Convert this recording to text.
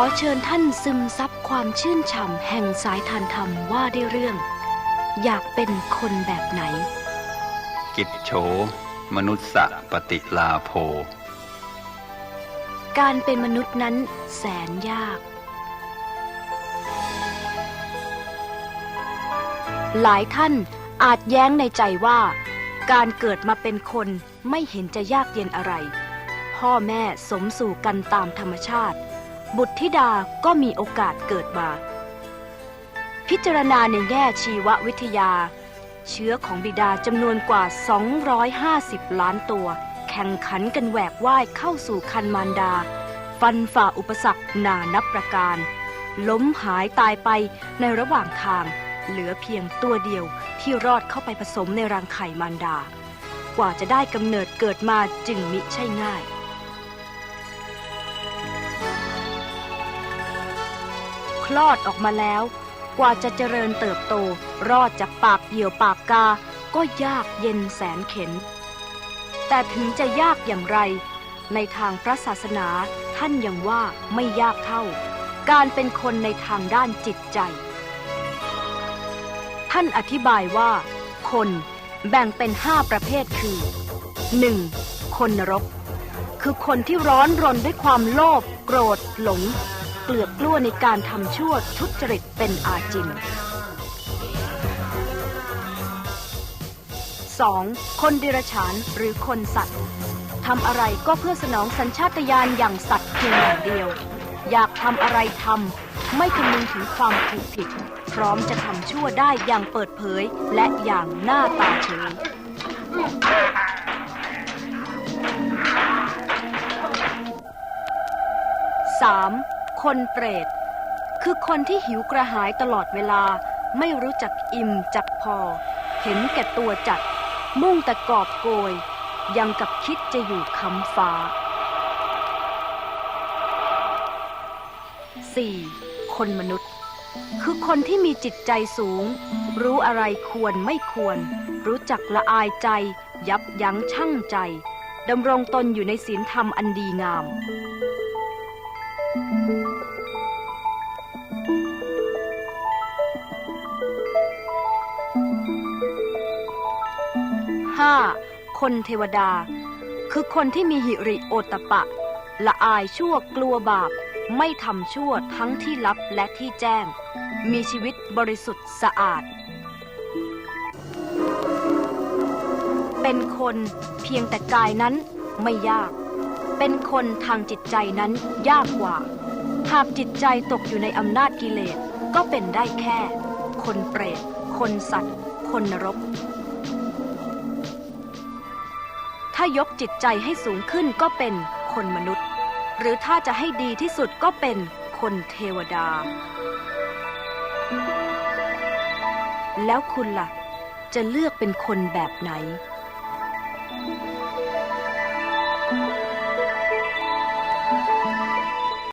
อเชิญท่านซึมซับความชื่นฉ่ำแห่งสายทานธรรมว่าได้วยเรื่อง อยากเป็นคนแบบไหน กิจโฉมนุษสะปฏิลาโภ การเป็นมนุษย์นั้นแสนยาก หลายท่านอาจแย้งในใจว่า การเกิดมาเป็นคนไม่เห็นจะยากเย็นอะไร พ่อแม่สมสู่กันตามธรรมชาติ บุตรธิดาก็มีโอกาสเกิดมา พิจารณาในแง่ชีววิทยา เชื้อของบิดาจำนวนกว่า 250 ล้านตัว แข่งขันกันแหวกว่ายเข้าสู่คันมารดา ฟันฝ่าอุปสรรคนานับประการ ล้มหายตายไปในระหว่างทาง เหลือเพียงตัวเดียวที่รอดเข้าไปผสมในรังไข่มารดา กว่าจะได้กำเนิดเกิดมาจึงมิใช่ง่าย ลอดออกมาแล้ว กว่าจะเจริญเติบโต รอดจากปากเหยี่ยวปากกา ก็ยากเย็นแสนเข็น แต่ถึงจะยากอย่างไร ในทางพระศาสนาท่านยังว่าไม่ยากเท่า การเป็นคนในทางด้านจิตใจ ท่านอธิบายว่า คนแบ่งเป็นห้าประเภทคือ 1. คนนรก คือคนที่ร้อนรนด้วยความโลภโกรธหลง เกลือกกล้วในการทำชั่วทุจริตเป็นอาจิน 2. คนเดรัจฉานหรือคนสัตว์ทำอะไรก็เพื่อสนองสัญชาตญาณอย่างสัตว์เพียงอย่างเดียว อยากทำอะไรทำไม่คำนึงถึงความถูกผิด พร้อมจะทำชั่วได้อย่างเปิดเผย และอย่างหน้าตาเฉย 3. คนเปรต คือคนที่หิวกระหายตลอดเวลา ไม่รู้จักอิ่มจักพอ เห็นแก่ตัวจัด มุ่งแต่กอบโกย ยังกับคิดจะอยู่คำฟ้า 4. คนมนุษย์ คือคนที่มีจิตใจสูง รู้อะไรควรไม่ควร รู้จักละอายใจ ยับยั้งชั่งใจดำรงตนอยู่ในศีลธรรมอันดีงาม 5. คนเทวดา คือคนที่มีหิริโอตตปะ ละอายชั่วกลัวบาป ไม่ทำชั่วทั้งที่ลับและที่แจ้ง มีชีวิตบริสุทธิ์สะอาด เป็นคนเพียงแต่กายนั้นไม่ยาก เป็นคนทางจิตใจนั้นยากกว่า หากจิตใจตกอยู่ในอำนาจกิเลสก็เป็นได้แค่ คนเปรต คนสัตว์ คนนรก ถ้ายกจิตใจให้สูงขึ้นก็เป็นคนมนุษย์ หรือถ้าจะให้ดีที่สุดก็เป็นคนเทวดา แล้วคุณละ่ะ จะเลือกเป็นคนแบบไหน thank you